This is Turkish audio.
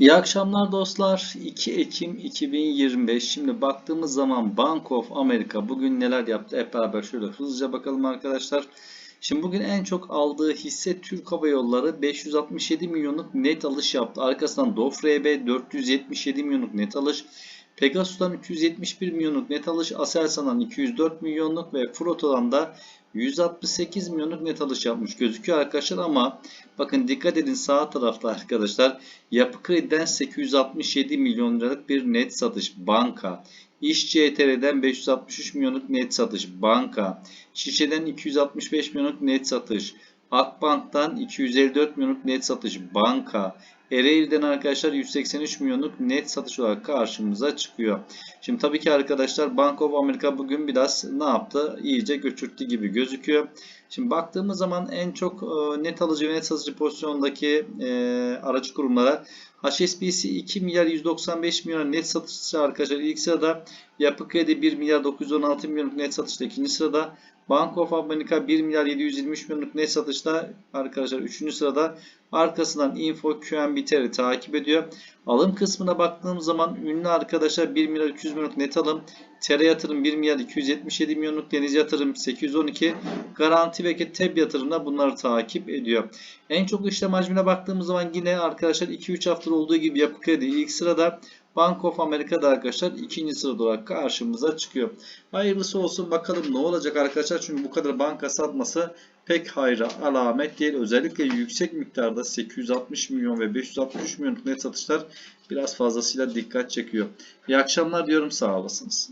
İyi akşamlar dostlar. 2 Ekim 2025. Şimdi baktığımız zaman Bank of America bugün neler yaptı? Hep beraber şöyle hızlıca bakalım arkadaşlar. Şimdi bugün en çok aldığı hisse Türk Hava Yolları 567 milyonluk net alış yaptı. Arkasından DOFRB 477 milyonluk net alış. Pegasus'tan 371 milyonluk net alış, Aselsan'dan 204 milyonluk ve Froto'dan da 168 milyonluk net alış yapmış gözüküyor arkadaşlar ama bakın dikkat edin sağ tarafta arkadaşlar Yapı Kredi'den 867 milyon liralık bir net satış banka. İş CTR'den 563 milyonluk net satış banka. Şişe'den 265 milyonluk net satış. Akbank'tan 254 milyonluk net satış banka. Ereğli'den arkadaşlar 183 milyonluk net satış olarak karşımıza çıkıyor. Şimdi tabii ki arkadaşlar Bank of America bugün biraz ne yaptı? İyice göçürttü gibi gözüküyor. Şimdi baktığımız zaman en çok e, net alıcı ve net satıcı pozisyondaki e, aracı kurumlara HSBC 2 milyar 195 milyon net satışçı arkadaşlar ilk sırada Yapı Kredi 1 milyar 916 milyonluk net satışta ikinci sırada Bank of America 1 milyar 723 milyonluk net satışta arkadaşlar 3. sırada arkasından Info QNBT'leri takip ediyor. Alım kısmına baktığım zaman ünlü arkadaşlar 1 milyar 200 milyonluk net alım, Tere yatırım 1 milyar 277 milyonluk, Deniz yatırım 812, Garanti ve TEB yatırımda bunları takip ediyor. En çok işlem hacmine baktığımız zaman yine arkadaşlar 2-3 haftadır olduğu gibi Yapı Kredi ilk sırada, Bank of America'da arkadaşlar ikinci sırada olarak karşımıza çıkıyor. Hayırlısı olsun bakalım ne olacak arkadaşlar. Çünkü bu kadar banka satması pek hayra alamet değil. Özellikle yüksek miktarda 860 milyon ve 563 milyonluk net satışlar biraz fazlasıyla dikkat çekiyor. İyi akşamlar diyorum sağ olasınız.